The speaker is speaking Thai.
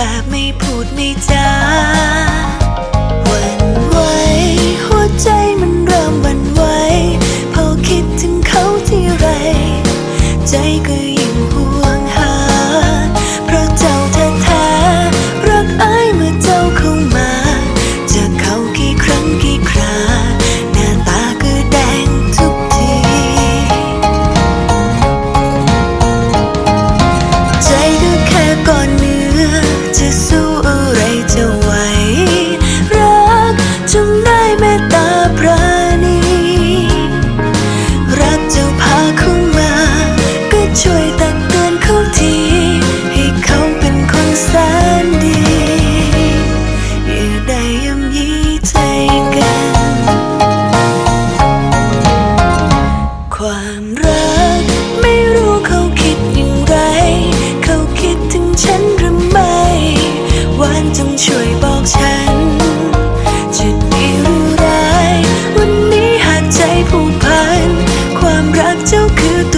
แบบไม่พูดไม่จาหวันไหวหัวใจมันเริ่มหวันไหวพอคิดถึงเขาที่ไร ใจก็ยิ่งหัว ก ไม่รู้เขาคิดอย่างไร เขาคิดถึงฉันหรือไม่หวานจงช่วยบอกฉัน จะดีหรือร้าย วันนี้หากใจผูกพัน ความรักเจ้าคือตัว